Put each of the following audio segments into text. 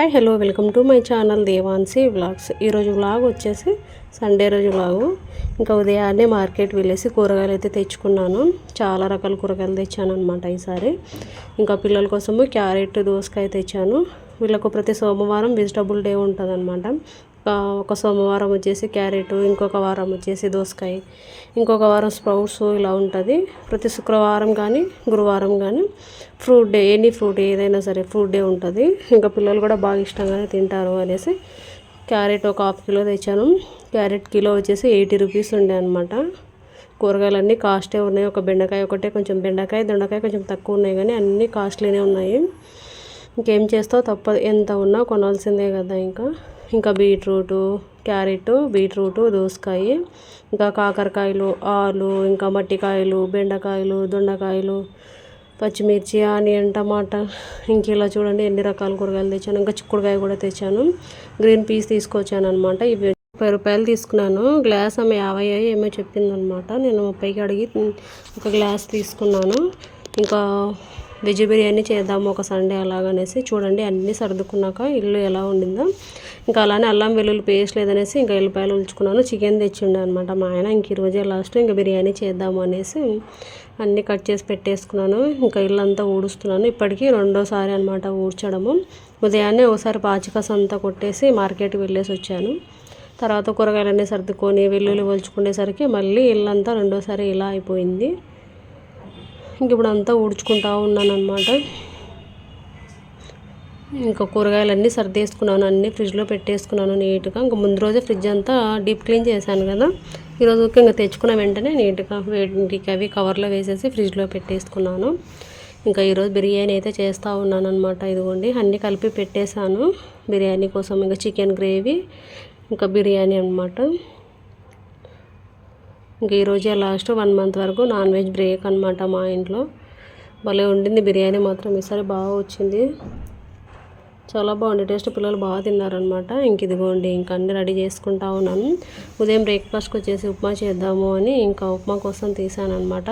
Hi hello welcome to my channel Devansi vlogs. ఈరోజు vlog వచ్చేసి Sunday రోజు vlog. ఇంకా ఉదయాన్నే మార్కెట్ వెళ్ళేసి కూరగాయలు అయితే తెచ్చుకున్నాను. చాలా రకాల కూరగాయలు తెచ్చాను అనమాట ఈసారి. ఇంకా పిల్లల కోసము క్యారెట్ దోసకాయ తెచ్చాను. వీళ్ళకు ప్రతి సోమవారం వెజిటబుల్ డే ఉంటుంది అనమాట ఒక సోమవారం వచ్చేసి క్యారెట్ ఇంకొక వారం వచ్చేసి దోసకాయ ఇంకొక వారం స్ప్రౌట్స్ ఇలా ఉంటుంది. ప్రతి శుక్రవారం కానీ గురువారం కానీ ఫ్రూట్ డే ఎనీ ఫ్రూట్ ఏదైనా సరే ఫ్రూట్ డే ఉంటుంది. ఇంకా పిల్లలు కూడా బాగా ఇష్టంగానే తింటారు అనేసి క్యారెట్ ఒక హాఫ్ కిలో తెచ్చాను. క్యారెట్ కిలో వచ్చేసి ఎయిటీ రూపీస్ ఉండే అనమాట కూరగాయలన్నీ కాస్టే ఉన్నాయి. ఒక బెండకాయ ఒకటే కొంచెం బెండకాయ దొండకాయ కొంచెం తక్కువ ఉన్నాయి కానీ అన్నీ కాస్ట్లీనే ఉన్నాయి. ఇంకేం చేస్తావు? తప్పదు. ఎంత ఉన్నా కొనాల్సిందే కదా ఇంకా. ఇంకా బీట్రూటు క్యారెట్ బీట్రూటు దోసకాయ ఇంకా కాకరకాయలు ఆలు ఇంకా మట్టికాయలు బెండకాయలు దొండకాయలు పచ్చిమిర్చి ఆనియన్ టమాటా ఇంక ఇలా చూడండి ఎన్ని రకాల కూరగాయలు తెచ్చాను. ఇంకా చిక్కుడుకాయ కూడా తెచ్చాను. గ్రీన్ పీస్ తీసుకొచ్చాను అనమాట ఇవి ముప్పై రూపాయలు తీసుకున్నాను. గ్లాస్ ఆమె యాభై ఏమో చెప్పిందనమాట నేను ముప్పైకి అడిగి ఒక గ్లాస్ తీసుకున్నాను. ఇంకా వెజ్ బిర్యానీ చేద్దాము ఒక సండే అలాగనేసి చూడండి అన్నీ సర్దుకున్నాక ఇల్లు ఎలా ఉండిందో. ఇంకా అలానే అల్లం వెల్లుల్లి పేస్ట్ లేదనేసి ఇంకా ఎల్లిపాయలు ఉల్చుకున్నాను చికెన్ తెచ్చిండే అనమాట మా ఆయన. ఇంక ఈరోజే లాస్ట్ ఇంకా బిర్యానీ చేద్దాము అనేసి అన్నీ కట్ చేసి పెట్టేసుకున్నాను. ఇంకా ఇల్లంతా ఊడుస్తున్నాను. ఇప్పటికీ రెండోసారి అనమాట ఊడ్చడము. ఉదయాన్నే ఒకసారి పాచికస్ అంతా కొట్టేసి మార్కెట్కి వెళ్ళేసి వచ్చాను. తర్వాత కూరగాయలన్నీ సర్దుకొని వెల్లుల్లి ఒలుచుకునేసరికి మళ్ళీ ఇల్లంతా రెండోసారి ఇలా అయిపోయింది. ఇంక ఇప్పుడు అంతా ఊడ్చుకుంటా ఉన్నాను అనమాట ఇంకా కూరగాయలన్నీ సర్దేసుకున్నాను అన్నీ ఫ్రిడ్జ్లో పెట్టేసుకున్నాను నీట్గా. ఇంకా ముందు రోజే ఫ్రిడ్జ్ అంతా డీప్ క్లీన్ చేశాను కదా. ఈరోజు ఇంకా తెచ్చుకున్న వెంటనే నీట్గా వేటికి అవి కవర్లో వేసేసి ఫ్రిడ్జ్లో పెట్టేసుకున్నాను. ఇంకా ఈరోజు బిర్యానీ అయితే చేస్తూ ఉన్నాను అనమాట ఇదిగోండి అన్నీ కలిపి పెట్టేశాను. బిర్యానీ కోసం ఇంకా చికెన్ గ్రేవీ ఇంకా బిర్యానీ అనమాట ఇంక ఈరోజే లాస్ట్ వన్ మంత్ వరకు నాన్ వెజ్ బ్రేక్ అనమాట మా ఇంట్లో. భలే ఉండింది బిర్యానీ మాత్రం. ఈసారి బాగా వచ్చింది. చాలా బాగుంది. టేస్ట్ పిల్లలు బాగా తిన్నారనమాట ఇంక ఇదిగోండి ఇంకా అన్నీ రెడీ చేసుకుంటా ఉన్నాను ఉదయం బ్రేక్ఫాస్ట్కి వచ్చేసి ఉప్మా చేద్దాము అని ఇంకా ఉప్మా కోసం తీసాను అనమాట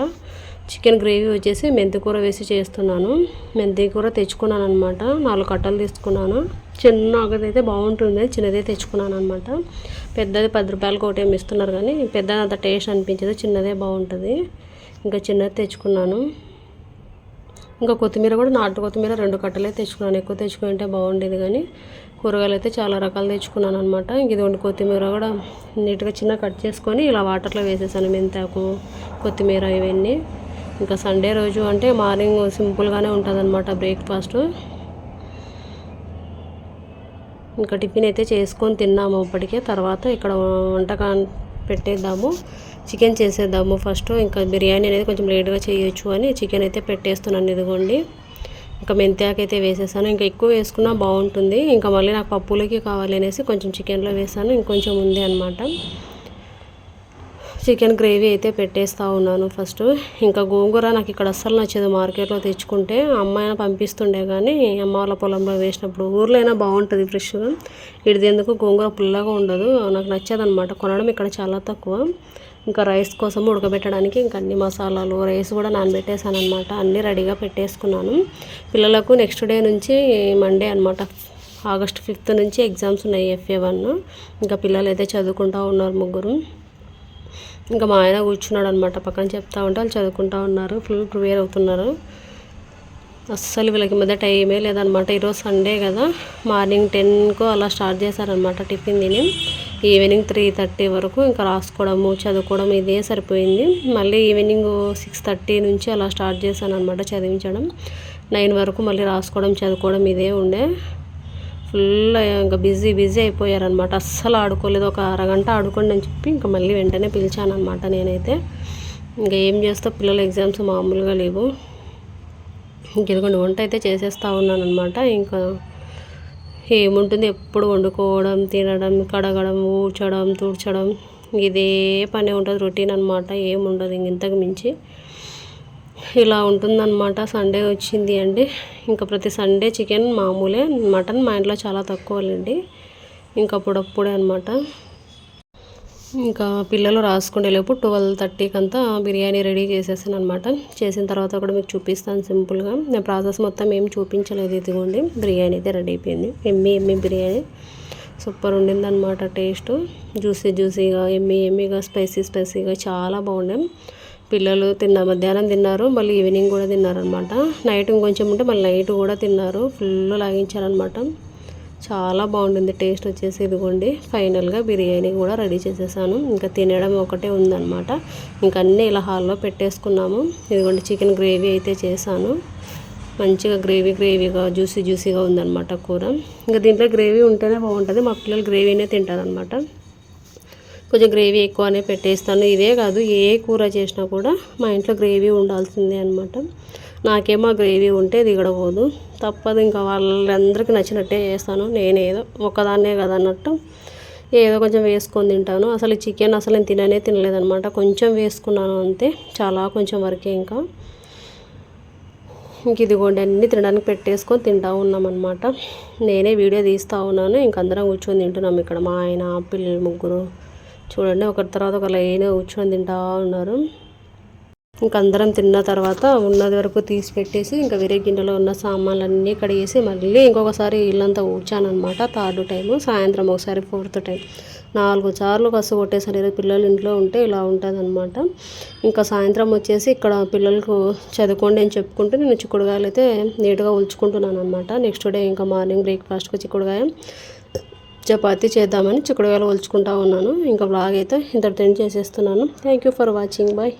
చికెన్ గ్రేవీ వచ్చేసి మెంతికూర వేసి చేస్తున్నాను. మెంతి కూర తెచ్చుకున్నాను అనమాట నాలుగు కట్టలు తీసుకున్నాను. చిన్న ఆగదైతే బాగుంటుంది. చిన్నదే తెచ్చుకున్నాను అనమాట పెద్దది పది రూపాయలకి ఒకటి ఏమి ఇస్తున్నారు కానీ పెద్దది అంత టేస్ట్ అనిపించదు. చిన్నదే బాగుంటుంది. ఇంకా చిన్నది తెచ్చుకున్నాను. ఇంకా కొత్తిమీర కూడా నాటు కొత్తిమీర రెండు కట్టలే తెచ్చుకున్నాను. ఎక్కువ తెచ్చుకుంటే బాగుండేది కానీ కూరగాయలు అయితే చాలా రకాలు తెచ్చుకున్నాను అనమాట ఇంక ఇదిగోండి కొత్తిమీర కూడా నీట్గా చిన్న కట్ చేసుకొని ఇలా వాటర్లో వేసేసాను. మెంతాకు కొత్తిమీర ఇవన్నీ. ఇంకా సండే రోజు అంటే మార్నింగ్ సింపుల్గానే ఉంటుంది అనమాట బ్రేక్ఫాస్ట్. ఇంకా టిఫిన్ అయితే చేసుకొని తిన్నాము ఇప్పటికే తర్వాత ఇక్కడ వంటకా పెట్టేద్దాము చికెన్ చేసేద్దాము ఫస్ట్. ఇంకా బిర్యానీ అనేది కొంచెం లేట్గా చేయొచ్చు అని చికెన్ అయితే పెట్టేస్తున్నాను ఇదిగోండి. ఇంకా మెంతాకు అయితే వేసేసాను. ఇంకా ఎక్కువ వేసుకున్నా బాగుంటుంది. ఇంకా మళ్ళీ నాకు పప్పులకి కావాలి అనేసి కొంచెం చికెన్లో వేసాను. ఇంకొంచెం ఉంది అనమాట చికెన్ గ్రేవీ అయితే పెట్టేస్తూ ఉన్నాను ఫస్ట్. ఇంకా గోంగూర నాకు ఇక్కడ అస్సలు నచ్చదు. మార్కెట్లో తెచ్చుకుంటే అమ్మాయిన పంపిస్తుండే కానీ అమ్మ వాళ్ళ పొలంలో వేసినప్పుడు ఊర్లో అయినా బాగుంటుంది ఫ్రెష్గా. ఇది ఎందుకు? గోంగూర పుల్లగా ఉండదు. నాకు నచ్చదనమాట. కొనడం ఇక్కడ చాలా తక్కువ. ఇంకా రైస్ కోసం ఉడకబెట్టడానికి ఇంకా అన్ని మసాలాలు రైస్ కూడా నానబెట్టేసాను అనమాట అన్నీ రెడీగా పెట్టేసుకున్నాను. పిల్లలకు నెక్స్ట్ డే నుంచి మండే అనమాట ఆగస్ట్ ఫిఫ్త్ నుంచి ఎగ్జామ్స్ ఉన్నాయి ఎఫ్ఏ వన్. ఇంకా పిల్లలు అయితే చదువుకుంటూ ఉన్నారు ముగ్గురు. ఇంకా మా ఆయన కూర్చున్నాడు అనమాట పక్కన చెప్తా ఉంటే వాళ్ళు చదువుకుంటూ ఉన్నారు. ఫుల్ ప్రిపేర్ అవుతున్నారు. అస్సలు వీళ్ళకి మధ్య టైమే లేదనమాట ఈరోజు సండే కదా. మార్నింగ్ టెన్కు అలా స్టార్ట్ చేశారనమాట టిఫిన్ తిని. ఈవినింగ్ త్రీ థర్టీ వరకు ఇంకా రాసుకోవడము చదువుకోవడం ఇదే సరిపోయింది. మళ్ళీ ఈవినింగ్ సిక్స్ థర్టీ నుంచి అలా స్టార్ట్ చేశాను అనమాట చదివించడం. నైన్ వరకు మళ్ళీ రాసుకోవడం చదువుకోవడం ఇదే ఉండే. ఫుల్ ఇంకా బిజీ బిజీ అయిపోయారనమాట. అస్సలు ఆడుకోలేదు. ఒక అరగంట ఆడుకోండి అని చెప్పి ఇంకా మళ్ళీ వెంటనే పిలిచానమాట నేనైతే. ఇంకా ఏం చేస్తా? పిల్లల ఎగ్జామ్స్ మామూలుగా లేవు. ఇంకెదుగుండి వంట అయితే చేసేస్తూ ఉన్నాను అనమాట ఇంకా ఏముంటుంది? ఎప్పుడు వండుకోవడం తినడం కడగడం ఊడ్చడం తుడ్చడం ఇదే పని ఉంటుంది రొటీన్ అనమాట. ఏముండదు ఇంతకు మించి. ఇలా ఉంటుందన్నమాట. సండే వచ్చింది అండి. ఇంకా ప్రతి సండే చికెన్ మామూలే మటన్ మా ఇంట్లో చాలా తక్కువలేండి. ఇంకా అప్పుడప్పుడే అనమాట ఇంకా పిల్లలు రాసుకునేలోపు ట్వెల్వ్ థర్టీకి అంతా బిర్యానీ రెడీ చేసేసాను అనమాట చేసిన తర్వాత కూడా మీకు చూపిస్తాను సింపుల్గా నేను ప్రాసెస్ మొత్తం ఏం చూపించలేదు ఇదిగోండి. బిర్యానీ అయితే రెడీ అయిపోయింది. Yummy yummy biryani. సూపర్ ఉండిందనమాట టేస్ట్. జ్యూసీ జ్యూసీగా ఎమ్మి ఎమ్మిగా స్పైసీ స్పైసీగా చాలా బాగుండే పిల్లలు తిన్న మధ్యాహ్నం తిన్నారు మళ్ళీ ఈవినింగ్ కూడా తిన్నారనమాట నైట్ ఇంకొంచెం ఉంటే మళ్ళీ నైట్ కూడా తిన్నారు. ఫుల్ లాగించారనమాట చాలా బాగుంటుంది టేస్ట్ వచ్చేసి ఇదిగోండి. ఫైనల్గా బిర్యానీ కూడా రెడీ చేసేసాను. ఇంకా తినడం ఒకటే ఉందనమాట ఇంకా అన్నీ ఇలా హాల్లో పెట్టేసుకున్నాము. ఇదిగోండి చికెన్ గ్రేవీ అయితే చేశాను. మంచిగా గ్రేవీ గ్రేవీగా జ్యూసీ జ్యూసీగా ఉందన్నమాట కూర. ఇంకా దీంట్లో గ్రేవీ ఉంటేనే బాగుంటుంది. మా పిల్లలు గ్రేవీనే తింటారనమాట కొంచెం గ్రేవీ ఎక్కువనే పెట్టేస్తాను. ఇదే కాదు ఏ కూర చేసినా కూడా మా ఇంట్లో గ్రేవీ ఉండాల్సిందే అనమాట నాకేమో గ్రేవీ ఉంటే దిగడబోదు. తప్పదు ఇంకా వాళ్ళందరికీ నచ్చినట్టే చేస్తాను. నేనేదో ఒకదాన్నే కదా అన్నట్టు ఏదో కొంచెం వేసుకొని తింటాను. అసలు చికెన్ అసలు నేను తిననే తినలేదనమాట కొంచెం వేసుకున్నాను అంతే. చాలా కొంచెం వరకే ఇంకా. ఇంక ఇదిగోండి అన్నీ తినడానికి పెట్టేసుకొని తింటా ఉన్నామన్నమాట. నేనే వీడియో తీస్తూ ఉన్నాను. ఇంక అందరం కూర్చొని తింటున్నాం ఇక్కడ మా ఆయన పిల్లలు ముగ్గురు. చూడండి ఒకరి తర్వాత ఒక లైన్ కూర్చొని తింటా ఉన్నారు. ఇంక అందరం తిన్న తర్వాత ఉన్నది వరకు తీసి పెట్టేసి ఇంకా వేరే గిన్నెలో ఉన్న సామాన్లన్నీ కడిగేసి మళ్ళీ ఇంకొకసారి ఇల్లంతా ఊడ్చానమాట థర్డ్ టైము సాయంత్రం ఒకసారి ఫోర్త్ టైం నాలుగు సార్లు కసు కొట్టేసరి పిల్లలు ఇంట్లో ఉంటే ఇలా ఉంటుంది అనమాట ఇంకా సాయంత్రం వచ్చేసి ఇక్కడ పిల్లలకు చదువుకోండి అని చెప్పుకుంటూ నేను చిక్కుడుగాయలు అయితే నీట్గా ఉల్చుకుంటున్నాను అనమాట నెక్స్ట్ డే ఇంకా మార్నింగ్ బ్రేక్ఫాస్ట్కి చిక్కుడుగాయ చపాతీ చేద్దామని చిక్కుడుగాయలు ఒలుచుకుంటా ఉన్నాను. ఇంకా బ్లాగ్ అయితే ఇంతటితో చేసేస్తున్నాను. Thank you for watching bye